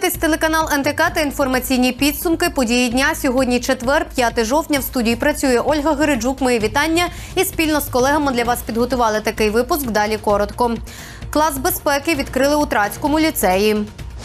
дивитесь телеканал НТК та інформаційні підсумки події дня. Сьогодні четвер, 5 жовтня. В студії працює Ольга Гириджук. Мої вітання. І спільно з колегами для вас підготували такий випуск. Далі коротко. Клас безпеки відкрили у Трацькому ліцеї.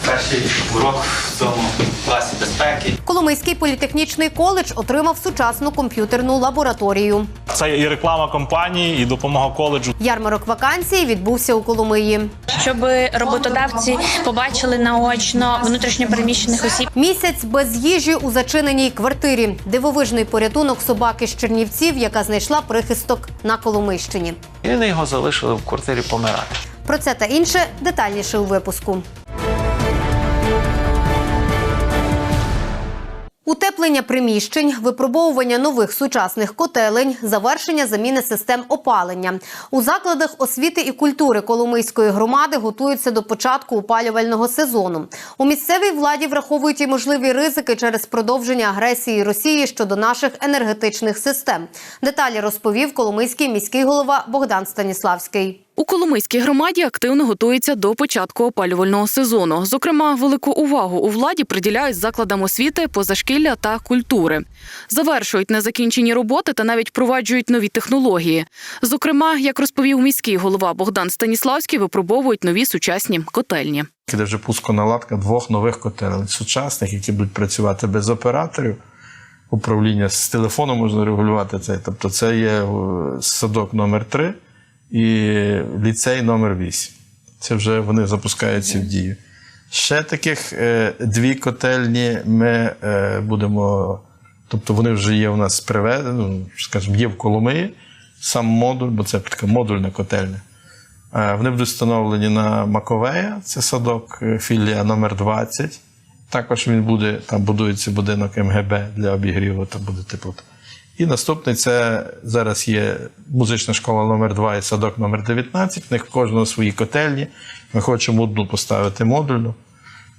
Перший урок в цьому класі безпеки. Коломийський політехнічний коледж отримав сучасну комп'ютерну лабораторію. Це і реклама компанії, і допомога коледжу. Ярмарок вакансій відбувся у Коломиї. щоб роботодавці побачили наочно внутрішньопереміщених осіб. Місяць без їжі у зачиненій квартирі. Дивовижний порятунок собаки з Чернівців, яка знайшла прихисток на Коломийщині. І вони його залишили в квартирі помирати. Про це та інше детальніше у випуску. Утеплення приміщень, випробовування нових сучасних котелень, завершення заміни систем опалення. У закладах освіти і культури Коломийської громади готуються до початку опалювального сезону. У місцевій владі враховують і можливі ризики через продовження агресії Росії щодо наших енергетичних систем. Деталі розповів Коломийський міський голова Богдан Станіславський. У Коломийській громаді активно готується до початку опалювального сезону. Зокрема, велику увагу у владі приділяють закладам освіти, позашкілля та культури. Завершують незакінчені роботи та навіть впроваджують нові технології. Зокрема, як розповів міський голова Богдан Станіславський, випробовують нові сучасні котельні. Іде вже пусконаладка двох нових котелень сучасних, які будуть працювати без операторів. Управління з телефону можна регулювати це. Тобто, це є е, садок номер 3 і ліцей номер 8. Це вже вони запускаються в дію. Ще таких е, дві котельні ми е, будемо. Тобто вони вже є у нас приведені, ну, скажімо, є в Коломиї, сам модуль, бо це така модульна котельня. Е, Вони будуть встановлені на Маковея, це садок е, філія номер 20. Також він буде, там будується будинок МГБ для обігріву, там буде теплота. І наступний це зараз є музична школа номер 2 і садок номер 19. В них в кожного свої котельні. Ми хочемо одну поставити модульну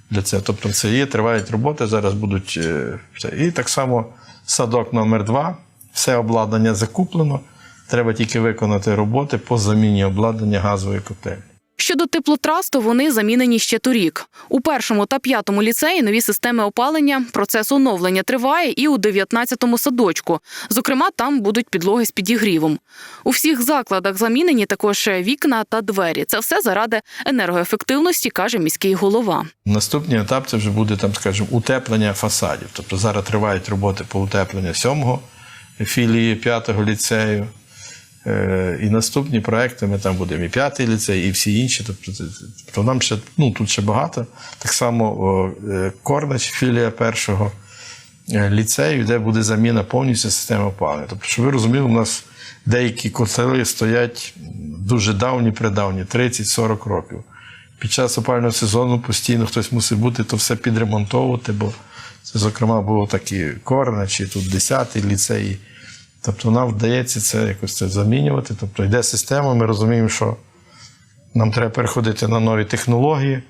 для цього. Тобто це є, тривають роботи, зараз будуть е, все. І так само садок номер 2 все обладнання закуплено. Треба тільки виконати роботи по заміні обладнання газової котельні. Щодо теплотрас, то вони замінені ще торік. У першому та п'ятому ліцеї нові системи опалення, процес оновлення триває і у 19-му садочку. Зокрема, там будуть підлоги з підігрівом. У всіх закладах замінені також вікна та двері. Це все заради енергоефективності, каже міський голова. Наступний етап це вже буде там, скажімо, утеплення фасадів. Тобто зараз тривають роботи по утепленню сьомого філії п'ятого ліцею. Е, І наступні проекти ми там будемо і п'ятий ліцей, і всі інші. Тобто, нам ще ну, тут ще багато. Так само е, Корнач, філія першого е, ліцею, де буде заміна повністю системи опалення. Тобто, щоб ви розуміли, у нас деякі котели стоять дуже давні, придавні, 30-40 років. Під час опалювального сезону постійно хтось мусить бути, то все підремонтовувати, бо це, зокрема, було такі Корнач, і тут 10-й ліцей. Тобто нам вдається це якось це замінювати. Тобто йде система, ми розуміємо, що нам треба переходити на нові технології,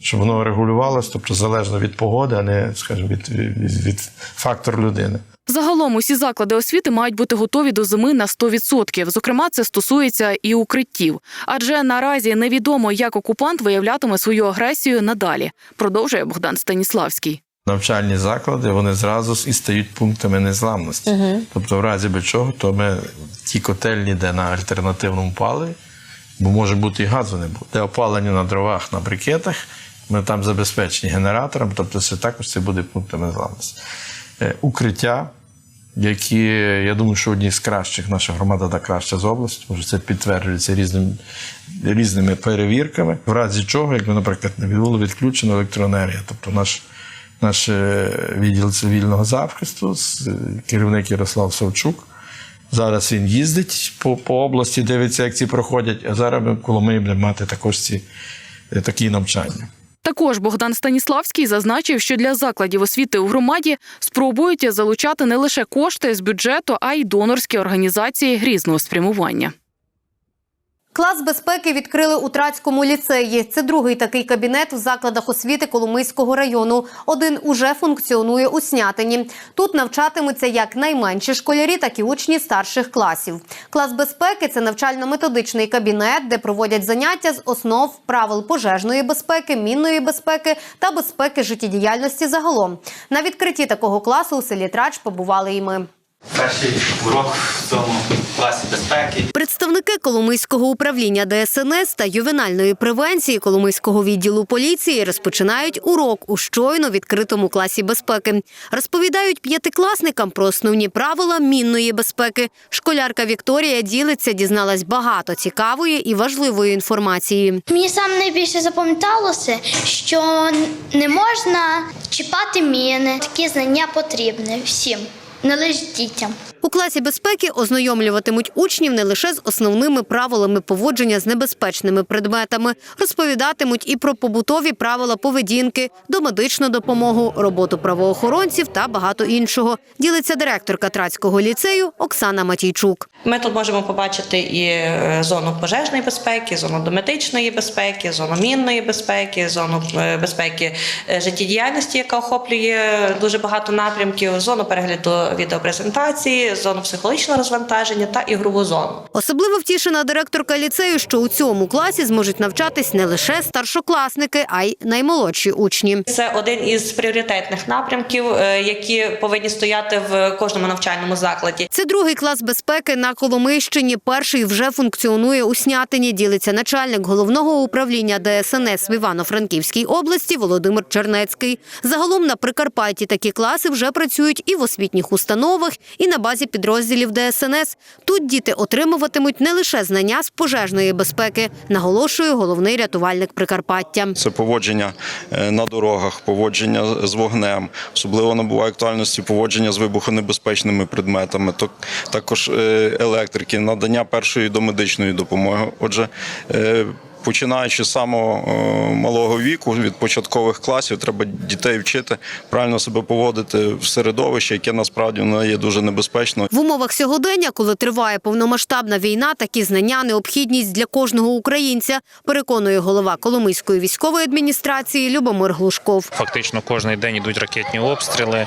щоб воно регулювалося, тобто залежно від погоди, а не, скажімо, від, від, від фактору людини. Загалом усі заклади освіти мають бути готові до зими на 100%. Зокрема, це стосується і укриттів. Адже наразі невідомо, як окупант виявлятиме свою агресію надалі. Продовжує Богдан Станіславський. Навчальні заклади вони зразу і стають пунктами незламності. Тобто, в разі би чого, то ми ті котельні, де на альтернативному паливі, бо може бути і газу не буде. Де опалення на дровах, на брикетах, ми там забезпечені генератором, тобто це також це буде пунктами незламності. Е, Укриття, які, я думаю, що одні з кращих, наша громада та краща з області, тому що це підтверджується різним, різними перевірками. В разі чого, як ми, наприклад, не було відключена електроенергія, тобто наш наш відділ цивільного захисту, керівник Ярослав Савчук. Зараз він їздить по, по області, дивиться, як ці проходять, а зараз коло ми будемо мати також ці е, такі навчання. Також Богдан Станіславський зазначив, що для закладів освіти у громаді спробують залучати не лише кошти з бюджету, а й донорські організації різного спрямування. Клас безпеки відкрили у Трацькому ліцеї. Це другий такий кабінет в закладах освіти Коломийського району. Один уже функціонує у Снятині. Тут навчатимуться як найменші школярі, так і учні старших класів. Клас безпеки це навчально-методичний кабінет, де проводять заняття з основ правил пожежної безпеки, мінної безпеки та безпеки життєдіяльності загалом. На відкритті такого класу у селі Трач побували і ми. Перший урок в цьому класі безпеки. Представники Коломийського управління ДСНС та ювенальної превенції Коломийського відділу поліції розпочинають урок у щойно відкритому класі безпеки. Розповідають п'ятикласникам про основні правила мінної безпеки. Школярка Вікторія ділиться, дізналась багато цікавої і важливої інформації. Мені саме найбільше запам'яталося, що не можна чіпати міни. Такі знання потрібні всім, лише дітям. У класі безпеки ознайомлюватимуть учнів не лише з основними правилами поводження з небезпечними предметами, розповідатимуть і про побутові правила поведінки, домедичну допомогу, роботу правоохоронців та багато іншого. Ділиться директорка Трацького ліцею Оксана Матійчук. Ми тут можемо побачити і е, зону пожежної безпеки, зону домедичної безпеки, зону мінної безпеки, зону е, безпеки е, життєдіяльності, яка охоплює дуже багато напрямків, зону перегляду відеопрезентації, зону психологічного розвантаження та ігрову зону. Особливо втішена директорка ліцею, що у цьому класі зможуть навчатись не лише старшокласники, а й наймолодші учні. Це один із пріоритетних напрямків, е, які повинні стояти в кожному навчальному закладі. Це другий клас безпеки на Коломийщині. Перший вже функціонує у Снятині. Ділиться начальник головного управління ДСНС в Івано-Франківській області Володимир Чернецький. Загалом на Прикарпатті такі класи вже працюють і в освітніх установах, і на базі підрозділів ДСНС. Тут діти отримуватимуть не лише знання з пожежної безпеки, наголошує головний рятувальник Прикарпаття. Це поводження е, на дорогах, поводження з вогнем, особливо набуває актуальності поводження з вибухонебезпечними предметами, також е, електрики, надання першої домедичної допомоги. Отже, е, Починаючи з самого е, малого віку, від початкових класів, треба дітей вчити правильно себе поводити в середовищі, яке насправді воно є дуже небезпечно. В умовах сьогодення, коли триває повномасштабна війна, такі знання необхідність для кожного українця, переконує голова Коломийської військової адміністрації Любомир Глушков. Фактично кожен день йдуть ракетні обстріли.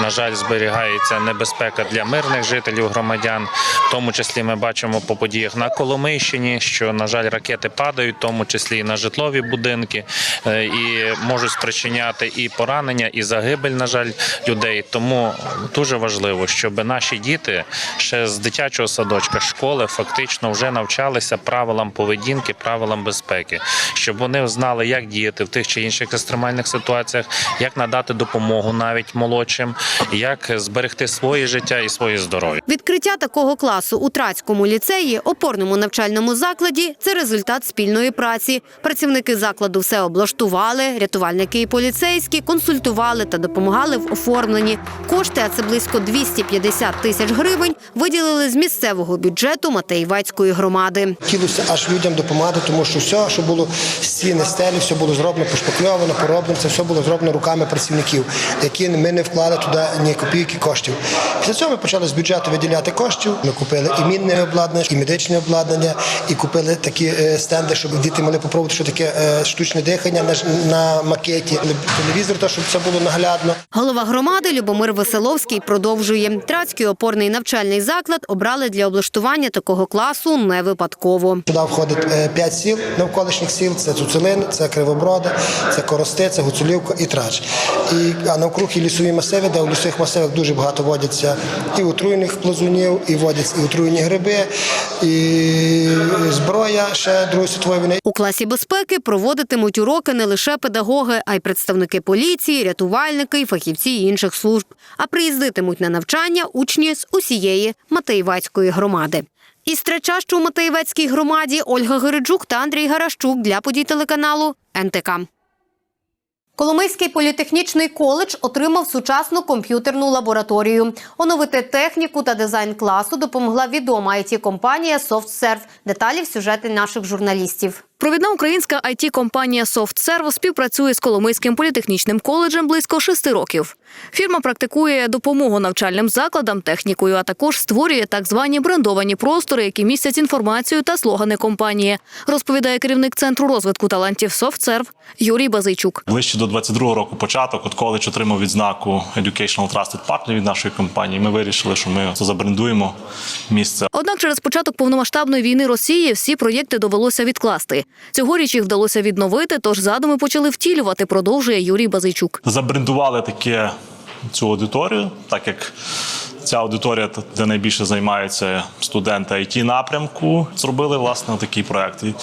На жаль, зберігається небезпека для мирних жителів громадян. В тому числі ми бачимо по подіях на Коломийщині, що на жаль ракети падають, тому числі і на житлові будинки, е, і можуть спричиняти і поранення, і загибель, на жаль, людей. Тому дуже важливо, щоб наші діти ще з дитячого садочка, школи фактично вже навчалися правилам поведінки, правилам безпеки, щоб вони знали, як діяти в тих чи інших екстремальних ситуаціях, як надати допомогу навіть молодшим, як зберегти своє життя і своє здоров'я. Відкриття такого класу у Трацькому ліцеї, опорному навчальному закладі, це результат спільної праці. Працівники закладу все облаштували, рятувальники і поліцейські консультували та допомагали в оформленні. Кошти, а це близько 250 тисяч гривень, виділили з місцевого бюджету Матеївацької громади. Хотілося аж людям допомагати, тому що все, що було стіни, стелі, все було зроблено, пошпакльовано, пороблено. Це все було зроблено руками працівників, які ми не вклали туди ні копійки коштів. Після цього ми почали з бюджету виділяти коштів. Ми купили і мінне обладнання, і медичне обладнання, і купили такі е, стенди, щоб діти могли попробувати, що таке е, штучне дихання на, на макеті, телевізор, то щоб це було наглядно. Голова громади Любомир Веселовський продовжує. Трацький опорний навчальний заклад обрали для облаштування такого класу не випадково. Туди входить е, п'ять сіл навколишніх сіл: це Цуцелин, це Кривоброди, це Корости, це Гуцулівка і Трач. І а навкруг є лісові масиви, де в лісових масивах дуже багато водяться і отруєних плазунів, і водяться і отруєні гриби, і зброя ще Другої світової. У класі безпеки проводитимуть уроки не лише педагоги, а й представники поліції, рятувальники фахівці інших служб. А приїздитимуть на навчання учні з усієї Матеївацької громади. Із тречащу у Матеївецькій громаді Ольга Гириджук та Андрій Гарашчук для подій телеканалу НТК. Коломийський політехнічний коледж отримав сучасну комп'ютерну лабораторію. Оновити техніку та дизайн класу допомогла відома it компанія SoftServe. Деталі в сюжеті наших журналістів. Провідна українська it компанія SoftServe співпрацює з Коломийським політехнічним коледжем близько шести років. Фірма практикує допомогу навчальним закладам технікою, а також створює так звані брендовані простори, які містять інформацію та слогани компанії, розповідає керівник центру розвитку талантів SoftServe Юрій Базийчук. Ближче до 22-го року початок, от коледж отримав відзнаку Educational Trusted Partner від нашої компанії. Ми вирішили, що ми це забрендуємо місце. Однак через початок повномасштабної війни Росії всі проєкти довелося відкласти. Цьогоріч їх вдалося відновити, тож задуми почали втілювати, продовжує Юрій Базийчук. Забрендували таке цю аудиторію, так як ця аудиторія, де найбільше займаються студенти it напрямку, зробили власне такий проект. І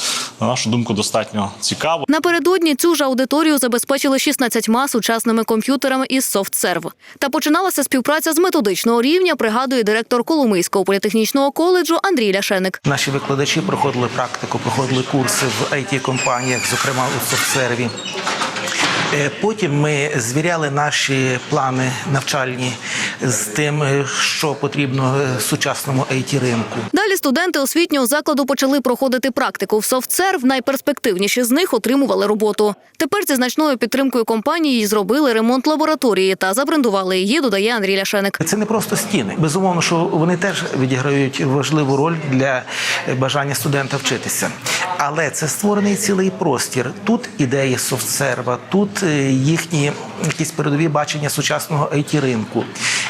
на нашу думку, достатньо цікаво. Напередодні цю ж аудиторію забезпечили 16 сучасними комп'ютерами із SoftServe. Та починалася співпраця з методичного рівня, пригадує директор Коломийського політехнічного коледжу Андрій Ляшеник. Наші викладачі проходили практику, проходили курси в it компаніях зокрема у софтсерві. Е, Потім ми звіряли наші плани навчальні з тим, е, що потрібно е, сучасному it ринку. Далі студенти освітнього закладу почали проходити практику в SoftServe. Найперспективніші з них отримували роботу. Тепер зі значною підтримкою компанії зробили ремонт лабораторії та забрендували її, додає Андрій Ляшеник. Це не просто стіни. Безумовно, що вони теж відіграють важливу роль для бажання студента вчитися. Але це створений цілий простір. Тут ідеї софтсерва, тут е, їхні якісь передові бачення сучасного it ринку.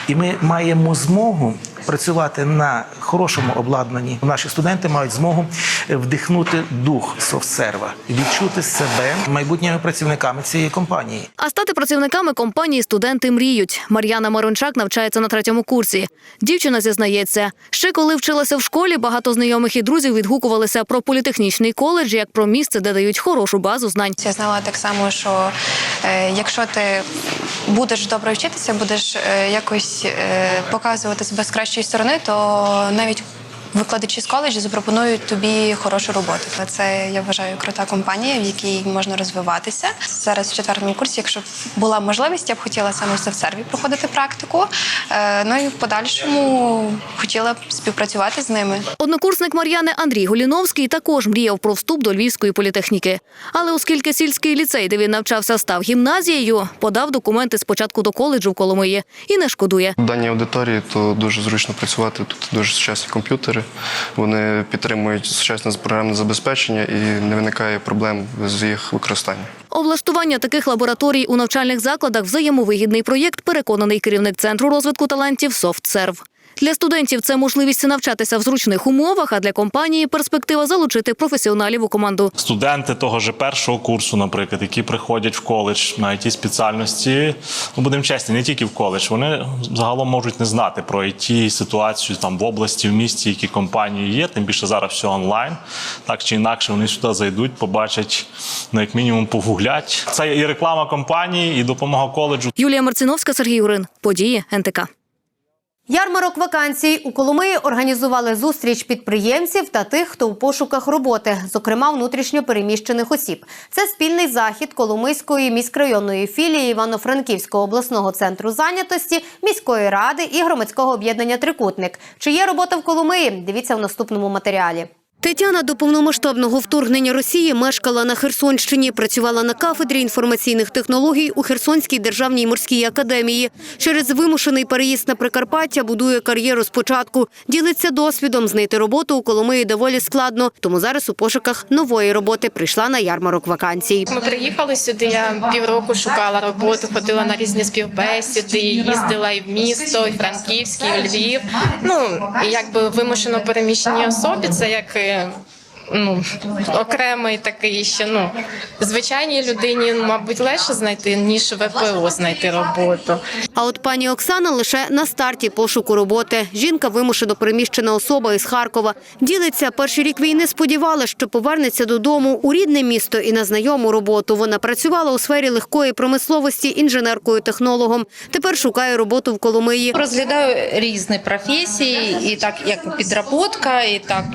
І ми маємо змогу працювати на хорошому обладнанні. Наші студенти мають змогу вдихнути дух софтсерва, відчути себе майбутніми працівниками цієї компанії. А стати працівниками компанії студенти мріють. Мар'яна Марончак навчається на третьому курсі. Дівчина зізнається, ще коли вчилася в школі, багато знайомих і друзів відгукувалися про політехнічний коледж як про місце, де дають хорошу базу знань. Я знала так само, що е, якщо ти будеш добре вчитися, будеш е, якось е, показувати себе з кращої сторони, то навіть викладачі з коледжу запропонують тобі хорошу роботу. Це я вважаю крута компанія, в якій можна розвиватися. Зараз в четвертому курсі, якщо б була можливість, я б хотіла саме в софтсерві проходити практику. Е, ну і в подальшому хотіла б співпрацювати з ними. Однокурсник Мар'яни Андрій Голіновський також мріяв про вступ до Львівської політехніки. Але оскільки сільський ліцей, де він навчався, став гімназією, подав документи спочатку до коледжу в Коломиї і не шкодує. В даній аудиторії то дуже зручно працювати. Тут дуже сучасні комп'ютери. Вони підтримують сучасне програмне забезпечення і не виникає проблем з їх використанням. Облаштування таких лабораторій у навчальних закладах взаємовигідний проєкт, переконаний керівник центру розвитку талантів SoftServe. Для студентів це можливість навчатися в зручних умовах, а для компанії перспектива залучити професіоналів у команду. Студенти того ж першого курсу, наприклад, які приходять в коледж на it спеціальності, ну будемо чесні, не тільки в коледж, вони загалом можуть не знати про it ситуацію там в області, в місті, які компанії є. Тим більше зараз все онлайн. Так чи інакше, вони сюди зайдуть, побачать, ну як мінімум, погуглять. Це і реклама компанії, і допомога коледжу. Юлія Марциновська, Сергій Юрин. Події НТК. Ярмарок вакансій у Коломиї організували зустріч підприємців та тих, хто у пошуках роботи, зокрема внутрішньо переміщених осіб. Це спільний захід Коломийської міськрайонної філії Івано-Франківського обласного центру зайнятості, міської ради і громадського об'єднання Трикутник. Чи є робота в Коломиї? Дивіться в наступному матеріалі. Тетяна до повномасштабного вторгнення Росії мешкала на Херсонщині, працювала на кафедрі інформаційних технологій у Херсонській державній морській академії. Через вимушений переїзд на Прикарпаття будує кар'єру спочатку. Ділиться досвідом. Знайти роботу у Коломиї доволі складно, тому зараз у пошуках нової роботи прийшла на ярмарок вакансій. Ми приїхали сюди. Я півроку шукала роботу, ходила на різні співбесіди, їздила і в місто, і Франківськ, і Львів. Ну якби вимушено переміщені особі, це як. Ну, окремий такий ще ну звичайній людині, мабуть, легше знайти ніж ВПО знайти роботу. А от пані Оксана лише на старті пошуку роботи. Жінка вимушено переміщена особа із Харкова. Ділиться, перший рік війни сподівалася, що повернеться додому у рідне місто і на знайому роботу. Вона працювала у сфері легкої промисловості інженеркою-технологом. Тепер шукає роботу в Коломиї. Розглядаю різні професії, і так як підроботка, і так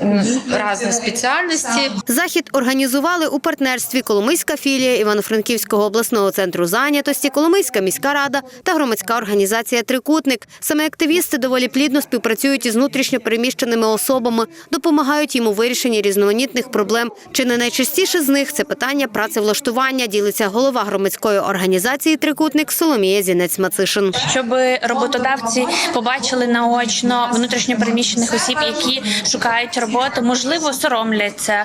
різні спеціальності. Захід організували у партнерстві Коломийська філія Івано-Франківського обласного центру зайнятості, Коломийська міська рада та громадська організація Трикутник. Саме активісти доволі плідно співпрацюють із внутрішньо переміщеними особами, допомагають їм у вирішенні різноманітних проблем. Чи не найчастіше з них це питання працевлаштування, ділиться голова громадської організації Трикутник Соломія Зінець-Мацишин. щоб роботодавці побачили наочно внутрішньо переміщених осіб, які шукають роботу, можливо, соромляться,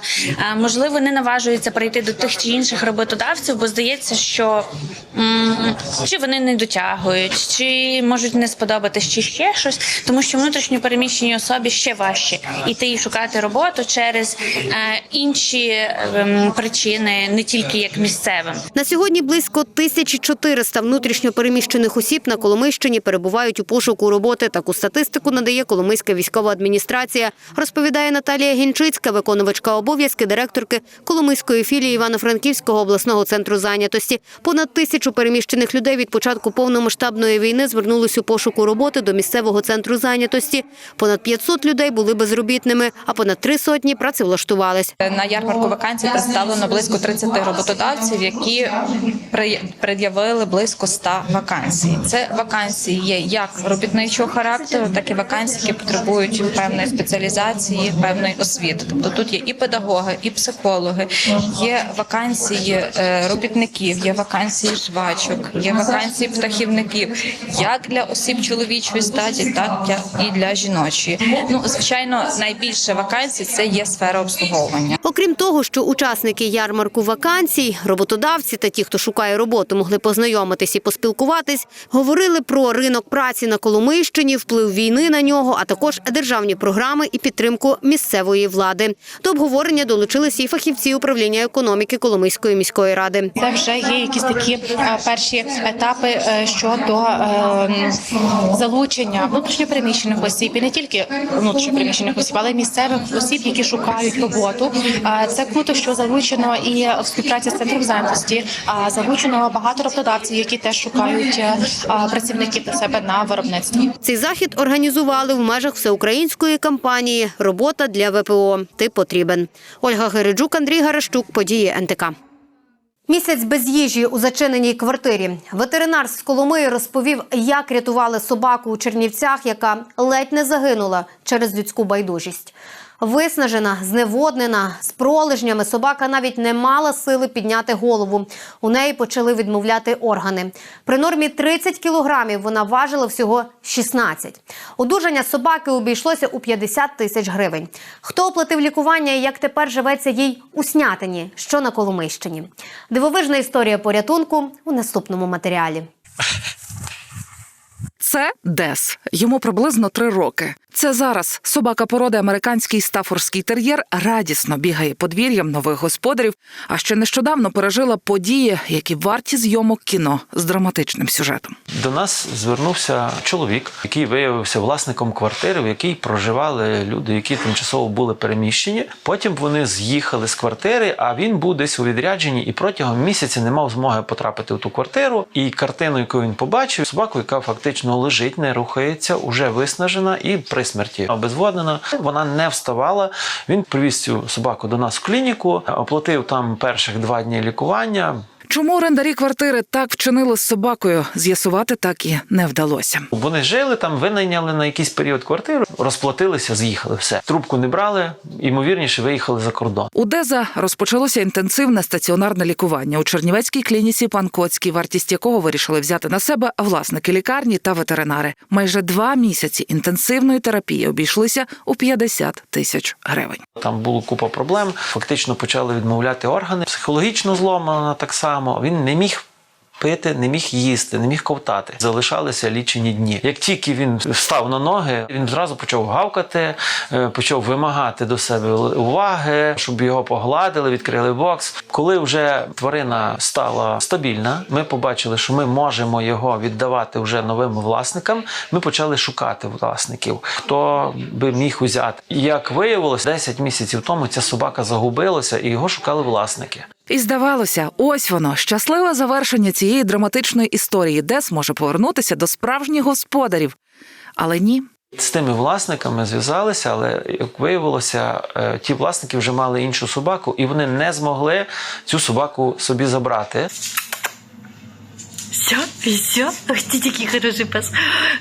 можливо, не наважуються прийти до тих чи інших роботодавців, бо здається, що чи вони не дотягують, чи можуть не сподобатись, чи ще щось, тому що внутрішньо переміщеній особі ще важче іти і шукати роботу через е, інші ем, причини, не тільки як місцевим. На сьогодні близько 1400 внутрішньо переміщених осіб на Коломийщині перебувають у пошуку роботи. Таку статистику надає Коломийська військова адміністрація, розповідає Наталія Гінчицька, виконувачка обов'язки директорки Коломийської філії Івано-Франківського обласного центру зайнятості. Понад тисячу переміщених людей від початку повномасштабної війни звернулись у пошуку роботи до місцевого центру зайнятості. Понад 500 людей були безробітними, а понад три сотні працевлаштувались. На ярмарку вакансій представлено близько 30 роботодавців, які пред'явили близько 100 вакансій. Це вакансії є як робітничого характеру, так і вакансії, які потребують певної спеціалізації, певної освіти. Тобто тут є і педагоги, і психологи, є вакансії е, робітників, є вакансії швачок, є вакансії птахівників, як для осіб чоловічої статі, так і для жіночої. Ну звичайно, найбільше вакансій це є сфера обслуговування. Окрім того, що учасники ярмарку вакансій, роботодавці та ті, хто шукає роботу, могли познайомитись і поспілкуватись, говорили про ринок праці на Коломийщині, вплив війни на нього, а також державні програми і підтримку місцевої влади. До обговорення долучилися і фахівці управління економіки Коломийської міської ради. Це вже є якісь такі е, перші етапи е, щодо е, залучення внутрішньопереміщених осіб і не тільки внутрішньопереміщених осіб, але й місцевих осіб, які шукають роботу. Е, Це круто, що залучено і в співпраці з центром зайнятості. Залучено багато роботодавців, які теж шукають працівників для себе на виробництві. Цей захід організували в межах всеукраїнської кампанії Робота для ВПО. Ти потрібен. Ольга Гериджук, Андрій Гарашчук. Події НТК. Місяць без їжі у зачиненій квартирі. Ветеринар з Коломиї розповів, як рятували собаку у Чернівцях, яка ледь не загинула через людську байдужість. Виснажена, зневоднена, з пролежнями собака навіть не мала сили підняти голову. У неї почали відмовляти органи. При нормі 30 кілограмів вона важила всього 16. Одужання собаки обійшлося у 50 тисяч гривень. Хто оплатив лікування і як тепер живеться їй у Снятині, що на Коломийщині? Дивовижна історія порятунку у наступному матеріалі. Це Дес. Йому приблизно три роки. Це зараз собака породи американський стафорський тер'єр радісно бігає подвір'ям нових господарів, а ще нещодавно пережила події, які варті зйомок кіно з драматичним сюжетом. До нас звернувся чоловік, який виявився власником квартири, в якій проживали люди, які тимчасово були переміщені. Потім вони з'їхали з квартири, а він був десь у відрядженні і протягом місяця не мав змоги потрапити в ту квартиру. І картину, яку він побачив, собаку, яка фактично лежить, не рухається, уже виснажена і при смерті обезводнена. Вона не вставала. Він привіз цю собаку до нас в клініку, оплатив там перших два дні лікування. Чому орендарі квартири так вчинили з собакою, з'ясувати так і не вдалося. Вони жили там, винайняли на якийсь період квартиру, розплатилися, з'їхали. Все трубку не брали, ймовірніше виїхали за кордон. У Деза розпочалося інтенсивне стаціонарне лікування у Чернівецькій клініці пан Коцький, вартість якого вирішили взяти на себе власники лікарні та ветеринари. Майже два місяці інтенсивної терапії обійшлися у 50 тисяч гривень. Там було купа проблем. Фактично почали відмовляти органи. Психологічно зломана так само. Він не міг. Пити, не міг їсти, не міг ковтати. Залишалися лічені дні. Як тільки він встав на ноги, він зразу почав гавкати, е, почав вимагати до себе уваги, щоб його погладили, відкрили бокс. Коли вже тварина стала стабільна, ми побачили, що ми можемо його віддавати вже новим власникам. Ми почали шукати власників, хто би міг узяти. Як виявилось, 10 місяців тому ця собака загубилася, і його шукали власники. І здавалося, ось воно щасливе завершення цієї драматичної історії, де зможе повернутися до справжніх господарів. Але ні, З тими власниками зв'язалися, але як виявилося, е, ті власники вже мали іншу собаку, і вони не змогли цю собаку собі забрати. Все, все. Ах ты такий хороший пес.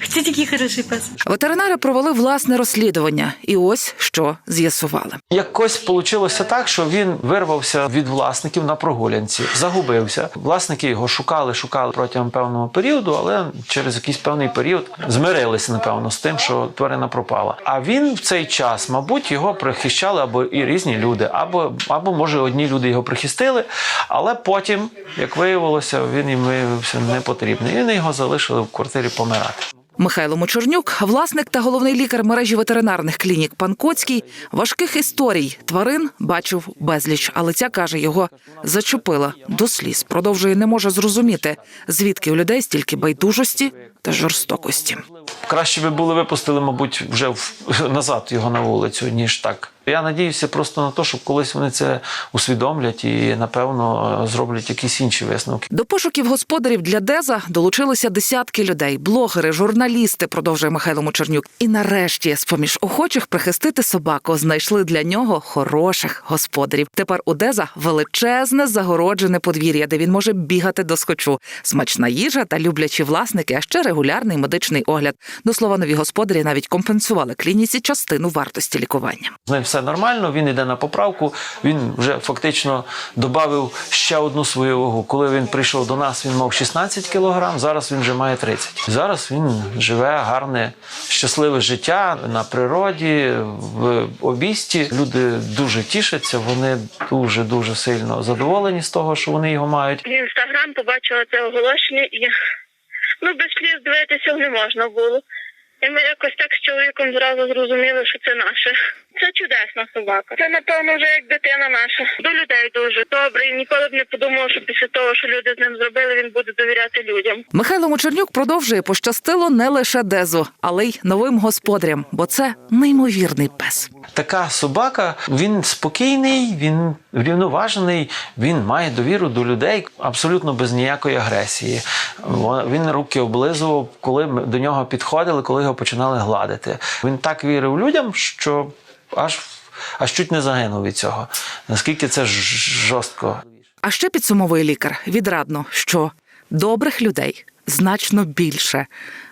Ах ты такий хороший пес. Ветеринари провели власне розслідування, і ось що з'ясували. Якось вийшло так, що він вирвався від власників на прогулянці, загубився. Власники його шукали, шукали протягом певного періоду, але через якийсь певний період змирилися, напевно, з тим, що тварина пропала. А він в цей час, мабуть, його прихищали або і різні люди, або, або може одні люди його прихистили, але потім, як виявилося, він їм виявився не потрібний. І вони його залишили в квартирі помирати. Михайло Мочорнюк, власник та головний лікар мережі ветеринарних клінік Пан Коцький, важких історій тварин бачив безліч, але ця каже, його зачепила до сліз. Продовжує не може зрозуміти, звідки у людей стільки байдужості та жорстокості. Краще би були випустили, мабуть, вже в, назад його на вулицю, ніж так. Я надіюся просто на те, щоб колись вони це усвідомлять і, напевно, зроблять якісь інші висновки. До пошуків господарів для Деза долучилися десятки людей, блогери, журналісти, продовжує Михайло Мочернюк. І нарешті, з поміж охочих прихистити собаку, знайшли для нього хороших господарів. Тепер у Деза величезне загороджене подвір'я, де він може бігати до схочу. Смачна їжа та люблячі власники, а ще регулярний медичний огляд. До слова, нові господарі навіть компенсували клініці частину вартості лікування. З ним все нормально, він йде на поправку. Він вже фактично додав ще одну свою вагу. Коли він прийшов до нас, він мав 16 кілограм, зараз він вже має 30. Зараз він живе гарне, щасливе життя на природі, в обісті. Люди дуже тішаться, вони дуже дуже сильно задоволені з того, що вони його мають. В інстаграм побачила це оголошення і ну без слів дивитися не можна було. І ми якось так з чоловіком зразу зрозуміли, що це наше. Це чудесна собака. Це напевно вже як дитина наша. До людей дуже добре. Ніколи б не подумав, що після того, що люди з ним зробили, він буде довіряти людям. Михайло Мочернюк продовжує пощастило не лише Дезу, але й новим господарям, бо це неймовірний пес. Така собака, він спокійний, він рівноважений, він має довіру до людей абсолютно без ніякої агресії. Він руки облизував, коли ми до нього підходили, коли його починали гладити. Він так вірив людям, що аж, аж чуть не загинув від цього. Наскільки це жорстко. А ще підсумовує лікар відрадно, що добрих людей значно більше,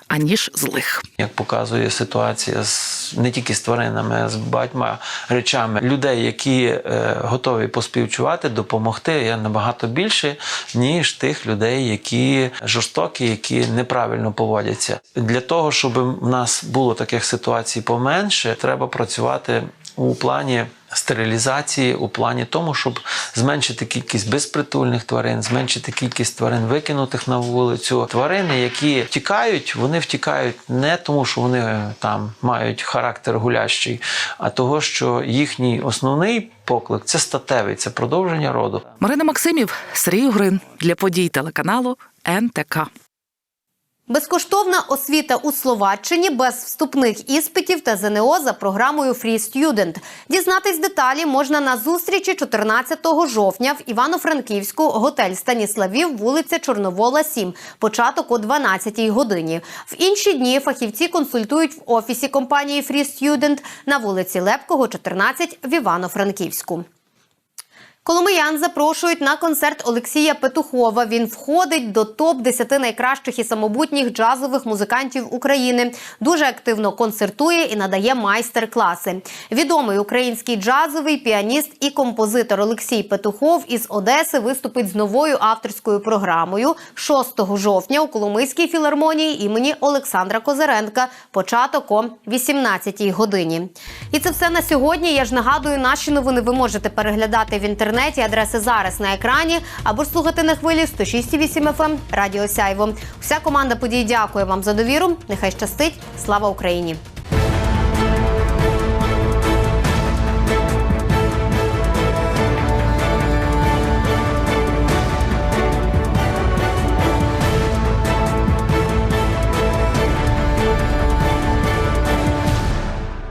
аніж злих. Як показує ситуація з не тільки з тваринами, а з багатьма речами людей, які е, готові поспівчувати, допомогти, є набагато більше, ніж тих людей, які жорстокі, які неправильно поводяться. Для того, щоб в нас було таких ситуацій поменше, треба працювати у плані. Стерилізації у плані тому, щоб зменшити кількість безпритульних тварин, зменшити кількість тварин, викинутих на вулицю. Тварини, які втікають, вони втікають не тому, що вони е, там мають характер гулящий, а того, що їхній основний поклик це статевий, це продовження роду. Марина Максимів, Сергій Грин для подій телеканалу НТК. Безкоштовна освіта у Словаччині без вступних іспитів та ЗНО за програмою Free Student. Дізнатись деталі можна на зустрічі 14 жовтня в Івано-Франківську, готель Станіславів, вулиця Чорновола, 7, початок о 12 годині. В інші дні фахівці консультують в офісі компанії Free Student на вулиці Лепкого, 14 в Івано-Франківську. Коломиян запрошують на концерт Олексія Петухова. Він входить до топ 10 найкращих і самобутніх джазових музикантів України. Дуже активно концертує і надає майстер-класи. Відомий український джазовий піаніст і композитор Олексій Петухов із Одеси виступить з новою авторською програмою 6 жовтня у Коломийській філармонії імені Олександра Козиренка. Початок о 18 годині. І це все на сьогодні. Я ж нагадую, наші новини ви можете переглядати в інтернеті. Адреси зараз на екрані або ж слухати на хвилі 106,8 FM Радіо Сяйво. Вся команда подій дякує вам за довіру. Нехай щастить. Слава Україні!